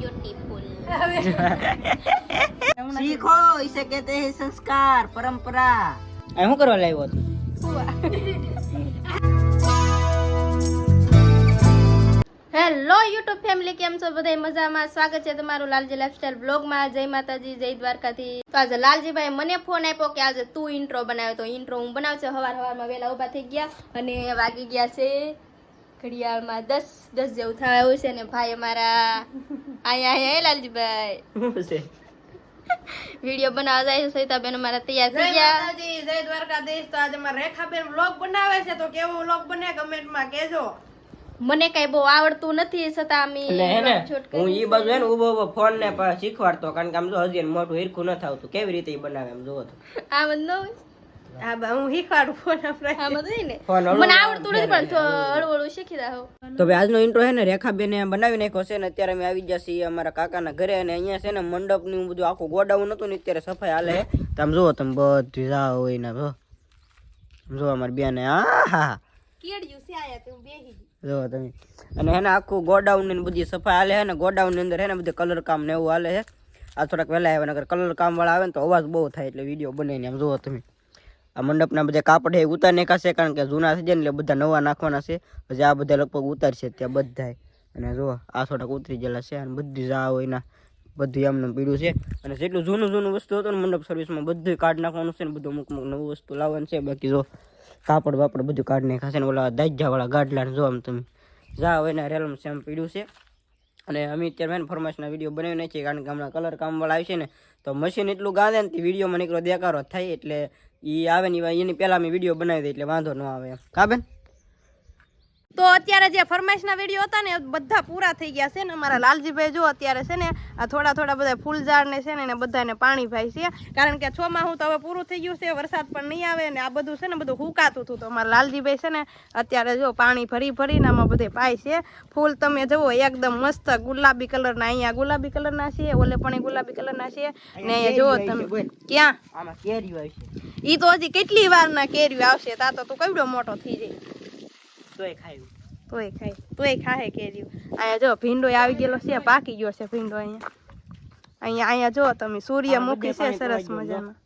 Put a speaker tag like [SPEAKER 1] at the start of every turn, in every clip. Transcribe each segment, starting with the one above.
[SPEAKER 1] શીખો ઈસે કહેતે હે સંસ્કાર પરંપરા.
[SPEAKER 2] એ હું કરવા લાવ્યો હતો?
[SPEAKER 3] હેલો યુટ્યુબ ફેમિલી કેમ છો? બધા મજામાં? સ્વાગત છે તમારું લાલજી લાઈફસ્ટાઈલ બ્લોગમાં. જય માતાજી જય દ્વારકાથી તો આજે લાલજીભાઈ મને ફોન આપ્યો કે આજે તું ઇન્ટ્રો બનાવ્યો. તો ઇન્ટ્રો હું બનાવું છું હવાર હવારમાં વહેલા ઊભા થઈ ગયા અને વાગી ગયા છે ઘડિયાળમાં દસ દસ જેવું થયું છે ને ભાઈ અમારા અહીંયા હે લાલજીભાઈ?
[SPEAKER 2] શું છે?
[SPEAKER 3] વીડિયો બનાવવા જાય છે સવિતાબેન અમારા તૈયાર થઈ ગયા.
[SPEAKER 1] માતાજી જય દ્વારકાધીશ. તો આજે મારા રેખાબેન વ્લોગ બનાવે છે તો કેવો વ્લોગ બને કમેન્ટમાં કહેજો.
[SPEAKER 3] મને કઈ બહુ આવડતું નથી છતાં અમે
[SPEAKER 2] હે ઈ બાજુ હે ને ઊભો ઊભો ફોન ને પણ શીખવાડતો કારણ કે આમ જો હજી મોટું હીરખું ન થાવતું. કેવી રીતે બનાવે એમ જોવો તો.
[SPEAKER 3] આ બધું
[SPEAKER 1] હા બા હું શીખવાડું ફોન આપણે
[SPEAKER 3] આ બધું ને. મને આવડતું નથી પણ હળવું હળવું શીખી જાવ
[SPEAKER 2] તો ભાઈ આજનો ઇન્ટ્રો છે ને રેખાબેને બનાવી નાખ્યો છે ને અત્યારે અમે આવી ગયા છીએ અમારા કાકાના ઘરે અને અહીંયા છે ને મંડપનું બધું આખું ગોડાઉન હતું ને અત્યારે સફાઈ હાલે. તમે જુઓ તમે બધું જાઓ હોય ને જો જુઓ અમારી બેને હા હા.
[SPEAKER 3] કેડિયું છે આયા તું બેહી
[SPEAKER 2] જો તમે. અને એને આખું ગોડાઉનની બધી સફાઈ હાલે છે ને ગોડાઉનની અંદર હે ને બધું કલર કામ ને એવું હાલે છે આ થોડાક વહેલા આવે નગર કલર કામ વાળા આવે ને તો અવાજ બહુ થાય એટલે વીડિયો બને ને આમ જુઓ તમે. આ મંડપના બધા કાપડ એ ઉતાર નાખાશે કારણ કે જૂના થઈ જાય ને એટલે બધા નવા નાખવાના છે. પછી આ બધા લગભગ ઉતારશે ત્યાં બધાય. અને જો, આ થોડાક ઉતરી ગયેલા છે અને બધી જા હોય ના બધું એમને પીડ્યું છે. અને જેટલું જૂનું જૂનું વસ્તુ હતું ને મંડપ સર્વિસમાં બધું કાઢ નાખવાનું છે ને બધું અમુક અમુક નવું વસ્તુ લાવવાનું છે. બાકી જો, કાપડ બાપડ બધું કાઢ નાખાશે ને ઓલા દાજ્જાવાળા ગાડલા જો આમ તમે જા હોય ને રેલમ સેમ પીડ્યું છે. અને અમે અત્યારે મેન ફરમાઈશના વીડિયો બનાવી નાખીએ, કારણ કે હમણાં કલર કામવાળા છે ને, તો મશીન એટલું ગાંધે ને તે વિડીયોમાં નીકળો, દેખાડો થાય એટલે એ આવે ને એની પહેલાં મેં વીડિયો બનાવી દે એટલે વાંધો ન આવે કા બેન?
[SPEAKER 1] તો અત્યારે જે ફરમાઈશના વીડિયો હતા ને બધા પૂરા થઈ ગયા છે ને. અમારા લાલજીભાઈ જો અત્યારે છે ને આ થોડા થોડા બધા ફૂલઝાડ ને છે ને એને બધાને પાણી ભાઈ છે. કારણ કે છ માં તો હવે પૂરું થઈ ગયું છે વરસાદ પણ નહીં આવે ને આ બધું છે ને બધું હુકાતું હતું તો અમારા લાલજીભાઈ છે ને અત્યારે જો પાણી ભરી ભરીને આમાં બધે પાય છે. ફૂલ તમે જુઓ એકદમ મસ્ત ગુલાબી કલરના અહીંયા ગુલાબી કલરના છે ઓલે પણ એ ગુલાબી કલરના છે. ને અહીંયા જુઓ તમે ક્યાં?
[SPEAKER 2] આમાં કેરી આવશે
[SPEAKER 1] ઈ તો હજી કેટલી વાર ના કેરી આવશે? તા તો તું કેવડો મોટો થઈ જાય.
[SPEAKER 2] તોય ખાયું.
[SPEAKER 1] તોય ખાય. તોય ખાહે કેરી અહીંયા જો ભીંડો આવી ગયેલો છે પાકી ગયો છે ભીંડો અહીંયા. અહીંયા અહીંયા જો તમે સૂર્યમુખી છે સરસ
[SPEAKER 2] મજામાં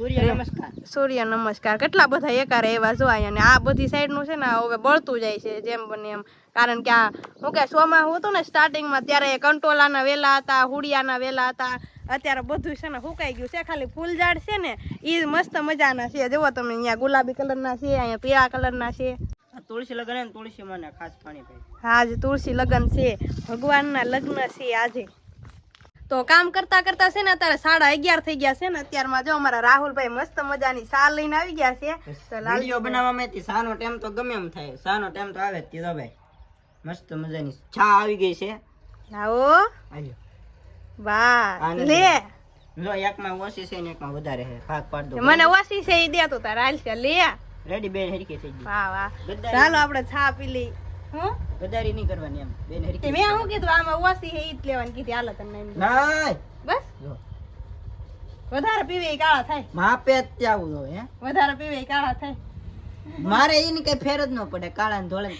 [SPEAKER 2] સૂર્ય નમસ્કાર.
[SPEAKER 1] સૂર્ય નમસ્કાર. કેટલા બધા એકારે એવા જોવાય અને આ બધી સાઈડનું છે ને હવે બળતું જાય છે જેમ બને એમ. કારણ કે આ હું કે સોમાં હતું ને સ્ટાર્ટિંગમાં ત્યારે કંટોલાના વેલા હતા હુડિયાના વેલા હતા. અત્યારે બધું છે ને સુકાઈ ગયું છે. ખાલી ફૂલઝાડ છે ને એ મસ્ત મજાના છે. જુઓ તમે અહીંયા ગુલાબી કલરના છે અહીંયા પીળા કલરના છે.
[SPEAKER 2] તુલસી લગ્ન તુલસી મને ખાસ પાણી હા
[SPEAKER 1] આજ તુલસી લગ્ન છે. ભગવાનના લગ્ન છે આજે. તો કામ કરતા કરતા છે ને અત્યારે સાડા અગિયાર થઈ ગયા છે ને અત્યારમાં જો અમારા રાહુલભાઈ મસ્ત મજાની સાલ લઈને આવી ગયા છે. તો
[SPEAKER 2] વીડિયો બનાવવામાં સાનો ટાઈમ તો ગમે એમ થાય. સાનો ટાઈમ તો આવે જ ભાઈ. મસ્ત મજાની ચા આવી ગઈ છે.
[SPEAKER 1] લાવો
[SPEAKER 2] આલ્યો.
[SPEAKER 1] વાહ. લે.
[SPEAKER 2] જો એકમાં ઓછી છે ને એકમાં વધારે છે. ભાગ પાડ દો.
[SPEAKER 1] મને ઓછી છે એ દે તું તાર હાલ છે લે.
[SPEAKER 2] રેડી બે હરકી થઈ ગઈ.
[SPEAKER 1] વાહ વાહ. ચાલો આપણે છા પી લઈ. હું
[SPEAKER 2] ગદ્દારી નહીં કરવાની એમ. બેન
[SPEAKER 1] તે
[SPEAKER 2] હરકી
[SPEAKER 1] મેં શું કીધું આમાં ઓછી હે ઈ જ લેવાની કીધી હાલ તમને એમ.
[SPEAKER 2] નાય!
[SPEAKER 1] બસ? વધારે પીવે કાળા થાય.
[SPEAKER 2] માપે જો હે?
[SPEAKER 1] વધારે પીવે કાળા થાય.
[SPEAKER 2] મારે એની કઈ ફેર જ ન પડે કાળા ધોળે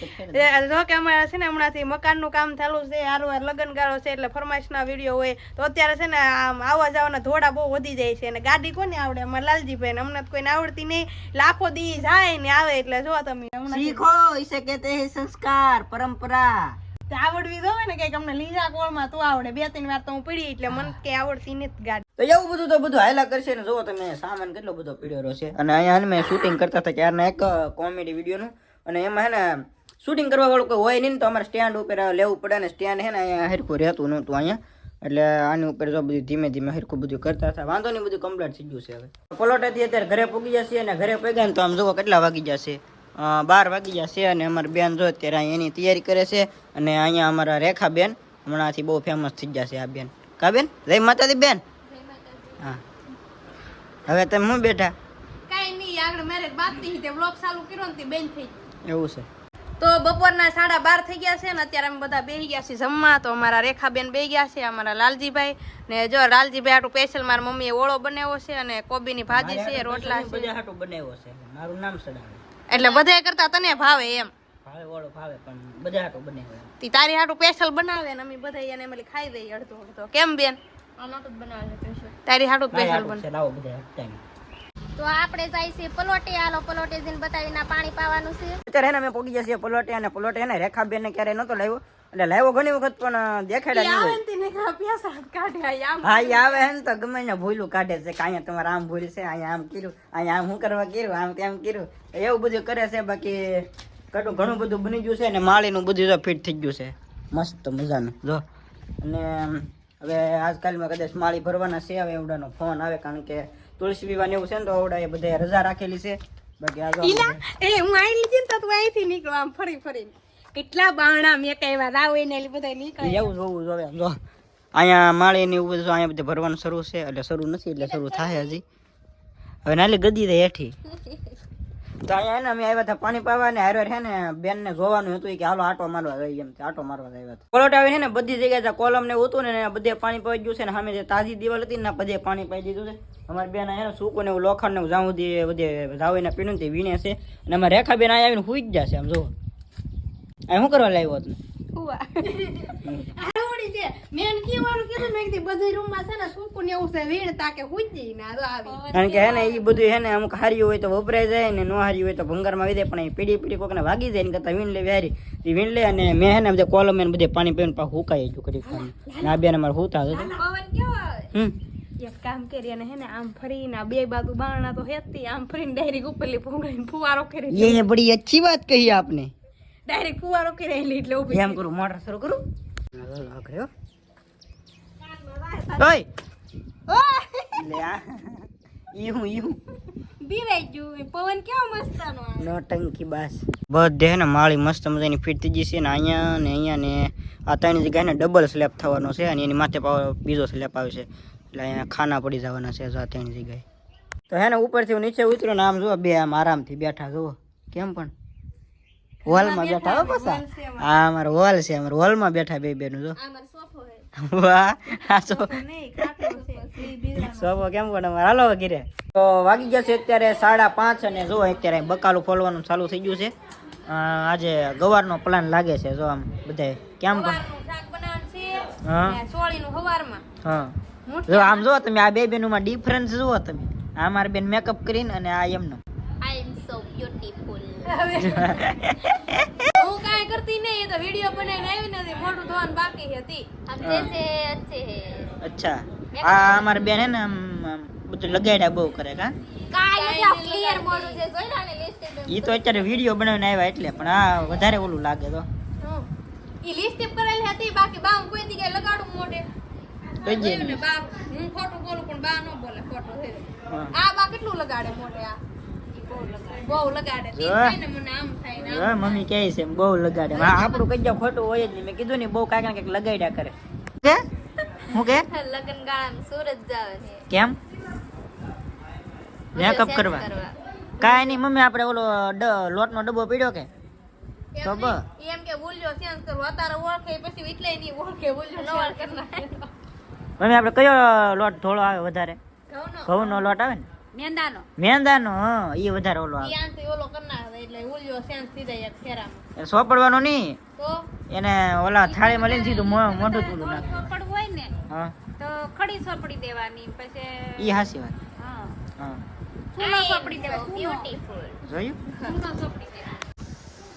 [SPEAKER 2] જો
[SPEAKER 1] કે અમારે છે ને હમણાંથી મકાનનું કામ ચાલુ છે હારું લગ્ન ગાળો છે એટલે ફરમાઈશના વીડિયો હોય તો અત્યારે છે ને આમ આવવા જવાના ધોળા બહુ વધી જાય છે અને ગાડી કોને આવડે? અમારે લાલજીભાઈ ને હમણાં કોઈને આવડતી નહીં. લાખો દી જાય ને આવે એટલે જો તમે
[SPEAKER 2] શીખો ઈસે કે તે સંસ્કાર
[SPEAKER 1] પરંપરા. આવડવી જોવે ને કંઈક અમને લીજા કોળમાં તું આવડે. બે ત્રણ વાર તો હું પડી એટલે મને કે આવડતી નથી ગાડી.
[SPEAKER 2] તો એવું બધું તો બધું હાયલા કરશે ને. જુઓ તમે સામાન કેટલો બધો પીડ્યો છે. અને અહીંયા મેં શૂટિંગ કરતા હતા ક્યારના એક કોમેડી વિડીયોનું અને એમાં હે ને શૂટિંગ કરવા વાળું કોઈ હોય નહીં તો અમારે સ્ટેન્ડ ઉપર લેવું પડે ને. સ્ટેન્ડ હે ને અહીંયા હરખું રહેતું નહોતું અહીંયા. એટલે આની ઉપર જો બધું ધીમે ધીમે હરખું બધું કરતા હતા. વાંધો નહીં, બધું કમ્પ્લીટ થઈ ગયું છે હવે. પલોટાથી અત્યારે ઘરે પૂગી જશે અને ઘરે પગ્યા ને તો આમ જુઓ કેટલા વાગી જશે. બાર વાગી જશે અને અમારી બેન જો અત્યારે અહીં એની તૈયારી કરે છે અને અહીંયા અમારા રેખા બેન હમણાંથી બહુ ફેમસ થઈ જશે આ બેન. કા બેન? જય માતાજી બેન. હા. હવે તમે હું બેઠા?
[SPEAKER 1] કઈ નહીં આગળ મેરેજથી તે વ્લોગ ચાલુ કર્યો ને તે બેન થઈ
[SPEAKER 2] એવું છે.
[SPEAKER 1] તો બપોરના સાડા બાર થઈ ગયા છે ને અત્યારે અમે બધા બેહી ગયા છીએ જમવા તો અમારા રેખાબેન બે ગયા છે અમારા લાલજીભાઈ. ને જો લાલજીભાઈ આટલું સ્પેશિયલ મારા મમ્મીએ ઓળો બનાવ્યો છે અને કોબીની ભાજી છે રોટલા છે.
[SPEAKER 2] બનાવ્યો છે. મારું નામ સડાવે.
[SPEAKER 1] એટલે બધાય કરતા તને ભાવે એમ.
[SPEAKER 2] ફાવે વાળો ફાવે પણ બધા હાટો બને
[SPEAKER 1] તી તારી હાટું સ્પેશિયલ બનાવે ને અમે બધા એને મળી ખાઈ દઈએ અડધો અડધો. કેમ બેન. તારી હાટું સ્પેશિયલ બને
[SPEAKER 2] લાવો બધા
[SPEAKER 3] તો આપણે જાય છે પલોટે આલો પલોટે જઈને બતાવીને પાણી પાવાનું છે.
[SPEAKER 2] અત્યારે એને અમે પોગી જશે પલોટે અને પલોટે એને રેખાબેન ને ક્યારે નતો લાવ્યો. એટલે લાવ્યો ઘણી વખત પણ દેખાડ્યા નહીં
[SPEAKER 1] ને પ્યાસા કાઢ્યા આમ
[SPEAKER 2] હા આવે હે ને તો ગમે ને ભૂલું કાઢે છે કે અહીંયા તમારે આમ ભૂલ છે અહીંયા આમ કર્યું અહીંયા આમ શું કરવા કર્યું આમ તેમ કર્યું. એવું બધું કરે છે બાકી કટું ઘણું બધું બની ગયું છે અને માળીનું બધું તો ફિટ થઈ ગયું છે. મસ્ત મજાનું. જો. અને હવે આજકાલમાં કદાચ માળી ભરવાના છે હવે એવડાનો ફોન આવે કારણ કે તુલસી વિવાહ એવું છે ને તો એવડા એ બધા રજા રાખેલી છે. બાકી આ
[SPEAKER 1] એ હું આવી લીધી ને તો તું અહીંથી નીકળો આમ ફરી ફરી કેટલા બાણા મેં કહેવા આવે એટલે બધા નીકળે
[SPEAKER 2] એવું જોવું જોવે જો. અહીંયા માળી ને એવું બધું અહીંયા બધે ભરવાનું શરૂ છે એટલે શરૂ નથી એટલે શરૂ થાય હજી. હવે નાલી ગદી દે હેઠી. તો અહીંયા અમે આવ્યા હતા પાણી પાવા ને હારે હે ને બેન ને જોવાનું હતું કે હાલો આટો મારવા જઈએ એમ આટો મારવા આવ્યા હતા. કોલોટ આવી છે ને બધી જગ્યાએ કોલમ ને હતું ને બધે પાણી પાઈ ગયું છે ને સામે જે તાજી દિવાલ હતી ને બધે પાણી પાઈ દીધું છે. અમારી બેન હે ને સૂકું ને એવું લોખંડ ને જાઉં દે બધે જાવીને પીણું તે વીણે છે. અને અમારે રેખા બેન અહીંયા આવીને હુઈ જ જશે આમ જો અહીં શું કરવા લાવ્યો હતું
[SPEAKER 1] હુઈ દે મેં કીવાનું મેં કીધું બધી રૂમમાં છે ને સુકુન એવું છે વીણ તાકે હુઈ ના તો આવી.
[SPEAKER 2] કારણ કે હે ને એ બધું હે ને અમુક હાર્યું હોય તો વપરાય જાય ને નો હાર્યું હોય તો ભંગારમાં આવી પણ એ પીડી પીડી કોકને વાગી જાય ને કરતા વીણ લે વેરી એ વીણ લે અને મેં હે ને બધે કોલમ ને બધે પાણી પીને પાછું હુકાઈ ગયું કરી ખાલી ના બેન અમારે હુતા હતો. હમ.
[SPEAKER 1] એક કામ કરી અને હે ને આમ ફરી ના બે બાજુ બાણા તો હેતી આમ ફરીને ડાયરેક ઉપરલી ફૂંગળીને ફુવારો કરી
[SPEAKER 2] એ બડી અચ્છી વાત કહી આપને.
[SPEAKER 1] ડાયરેક્ટ ફુવારો કરી એટલે ઊભી
[SPEAKER 2] એમ કરું મોટર શરૂ કરું? ઓય! લે આ. ઈ હું હું
[SPEAKER 1] બીવાઈ ગયું પવન કેવો મસ્તાનો
[SPEAKER 2] બાસ. બધે ને માળી મસ્ત મજાની ફીટ થઈ જશે ને અહીંયા ને અહીંયા ને આ ત્રણ જગ્યાએ ને ડબલ સ્લેબ થવાનો છે અને એની માથે બીજો સ્લેબ આવશે એટલે અહીંયા ખાના પડી જવાના છે જો આ ત્રણ જગ્યાએ. તો હે ને ઉપરથી હું નીચે ઉતર્યો ને આમ જુઓ બે આમ આરામથી બેઠા જુઓ. કેમ પણ? હોલમાં બેઠા હો પાછા? હા અમારો હોલ છે અમારો હોલમાં બેઠા બે બેનું જો. વાહ આ સોફો કેમ પણ અમારે હાલો ઘીરે. તો વાગી ગયા છે અત્યારે સાડા પાંચ અને જો અત્યારે બકાલું ફોલવાનું ચાલુ થઈ ગયું છે. આજે ગવારનો પ્લાન લાગે છે જો આમ બધાય. કેમ પણ? હા. જો આમ જો તમે આ બે બેનુમાં ડિફરન્સ જુઓ તમે. આ મારી બેન મેકઅપ કરીને અને આ એમનો.
[SPEAKER 3] આઈ એમ સો બ્યુટીફુલ
[SPEAKER 1] હું કાંઈ કરતી નહીં એ તો વિડીયો બનાવીને આવી નથી મોઢું ધોવાનું બાકી હતી
[SPEAKER 3] हम जैसे अच्छे हैं
[SPEAKER 2] અચ્છા આ અમારી બેન હે ને આમ આમ બધું લગાડ્યા બહુ કરે કા
[SPEAKER 3] કાઈ નથી આ ક્લિયર મોડું છે જોઈ લો ને લિસ્ટ
[SPEAKER 2] એ તો અત્યારે વિડીયો બનાવીને આવ્યા એટલે પણ આ વધારે ઓલું લાગે તો
[SPEAKER 1] ઈ લિપસ્ટિક કરેલી હતી બાકી બા હું કોઈ દી કઈ લગાડું મોઢે
[SPEAKER 2] કઈ જઈએ
[SPEAKER 1] જોયું ને બા હું ખોટું બોલું પણ બા ન બોલે ખોટું છે
[SPEAKER 2] હા.
[SPEAKER 1] આ બા કેટલું લગાડે મોઢે આ
[SPEAKER 2] મમ્મી કહે છે બહુ લગાડે. આપણું કઈ જાવ ખોટું હોય જ નહીં. મેં કીધું ને બહુ કાંઈક ને કાંઈક લગાડ્યા કરે. કે? હું કે?
[SPEAKER 3] લગન ગાળામાં સુરત જાવે
[SPEAKER 2] કેમ? મેકઅપ કરવા. કાંઈ નહીં મમ્મી આપણે ઓલો ડ- લોટનો ડબ્બો પીડ્યો કે? તો
[SPEAKER 1] નહીં. એમ કે બોલ્યો સેન્સ કરો. અત્યારે ઓળખે પછી એટલે નહીં ઓળખે બોલ્યો
[SPEAKER 3] નો ઓળખે.
[SPEAKER 2] મમ્મી આપણે કયો લોટ થોડો આવે વધારે?
[SPEAKER 1] ઘઉંનો.
[SPEAKER 2] ઘઉંનો લોટ આવે ને?
[SPEAKER 1] મેંદાનો.
[SPEAKER 2] મેંદાનો વધારે ઓલો
[SPEAKER 1] ઈ એટલે બોલ્યો સેન્સ થઈ જાય એક ફેરામાં
[SPEAKER 2] એ સોપડવાનો નહીં.
[SPEAKER 1] તો?
[SPEAKER 2] એને ઓલા થાળીમાં લઈને સીધું મોઢું તૂલું નાખે.
[SPEAKER 1] સોપડ હોય ને
[SPEAKER 2] હા.
[SPEAKER 1] તો ખડી સોપડી દેવાની પછી
[SPEAKER 2] એ હાસી વાત.
[SPEAKER 1] હા.
[SPEAKER 2] હા.
[SPEAKER 1] ચૂનો સોપડી દેવાય
[SPEAKER 3] બ્યુટીફુલ
[SPEAKER 2] જોયું?
[SPEAKER 1] ચૂનો સોપડી દેવાય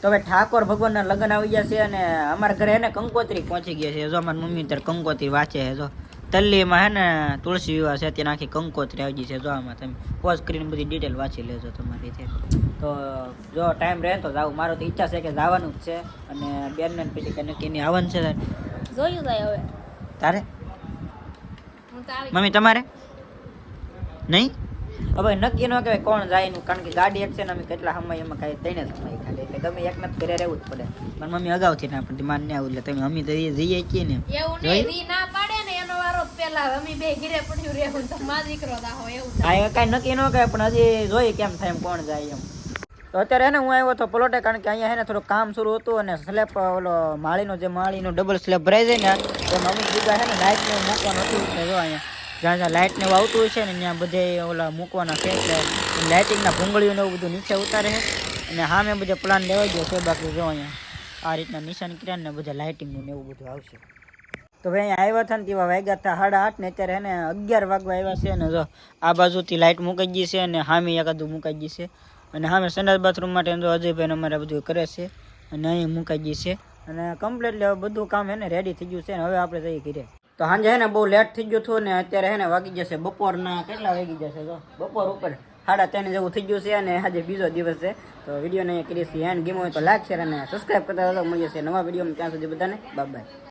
[SPEAKER 2] તો હવે ઠાકોર ભગવાનના લગ્ન આવી ગયા છે અને અમારા ઘરે એને કંકોત્રી પહોંચી ગયા છે. જો અમારી મમ્મી ત્યારે કંકોત્રી વાંચે છે જો. તલ્લીમાં હે ને તુલસી વિવાહ છે ત્યાં આખી કંકોત્રી આવી છે જો આમાં તમે પોઝ કરીને બધી ડિટેલ વાંચી લેજો તમારી રીતે. તો જો ટાઈમ રહે તો જાવ. મારો તો ઈચ્છા છે કે જવાનું જ છે અને બેનને પછી કંઈ નક્કી નહીં આવવાનું છે
[SPEAKER 3] જોયું જાય હવે.
[SPEAKER 2] તારે? મમ્મી તમારે? નહીં? હવે નક્કી ન કહેવાય કોણ જાય એનું કારણ કે ગાડી એક છે ને અમે કેટલા સમય એમાં કાંઈ ત્રણે સમય ખાલી. એટલે ગમે એક નથી ઘરે રહેવું જ પડે. પણ મમ્મી અગાઉથી ના પણ માન ને આવું એટલે તમે અમે તો જઈએ છીએ ને.
[SPEAKER 1] એવું નહીં ના ને પેલા અમે બે ઘીરે પડ્યું
[SPEAKER 2] નક્કી ન કહે પણ હજી જોઈએ કેમ થાય એમ, કોણ જાય એમ. તો અત્યારે ને, હું આવ્યો હતો પલોટે, કારણ કે અહીંયા ને થોડું કામ શરૂ હતું અને સ્લેબ ઓલો માળીનો જે માળીનો ડબલ સ્લેબ ભરાઈ જાય ને અમુક જગ્યા છે ને લાઇટ ને મૂકવાનું હતું અહીંયા જ્યાં જ્યાં લાઇટ ને આવતું છે ને, ત્યાં બધે ઓલા મૂકવાના છે લાઇટિંગના ભૂંગળીઓ ને એવું બધું નીચે ઉતારે અને હા, મેં બધા પ્લાન લેવા ગયો છે, બાકી જો અહીંયા આ રીતના નિશાન કર્યા ને, બધા લાઇટિંગનું ને એવું બધું આવશે. તો ભાઈ આવ્યા હતા ને તેવા વાગ્યા હતા સાડા આઠ ને અત્યારે એને અગિયાર વાગવા આવ્યા છે ને જો આ બાજુથી લાઇટ મૂકી ગઈ છે અને સામે એકાદું મુકાઈ ગઈ છે. અને સામે સંડાસ બાથરૂમ માટે જો અજયભાઈને અમારે બધું કરે છે અને અહીં મુકાઈ ગઈ છે. અને કમ્પ્લીટલી હવે બધું કામ એને રેડી થઈ ગયું છે ને હવે આપણે જઈએ ઘીરે. તો સાંજે હે ને બહુ લેટ થઈ ગયું હતું ને અત્યારે હે ને વાગી જશે બપોરના કેટલા વાગી જશે તો બપોર ઉપર સાડા ત્રણ જેવું થઈ ગયું છે અને આજે બીજો દિવસ છે. તો વિડીયોને અહીંયા કરીએ છીએ. એન્ડ ગેમ હોય તો લાઈક શેર અને સબસ્ક્રાઈબ કરતા મળીએ છીએ નવા વિડીયોમાં. ત્યાં સુધી બધાને બાય બાય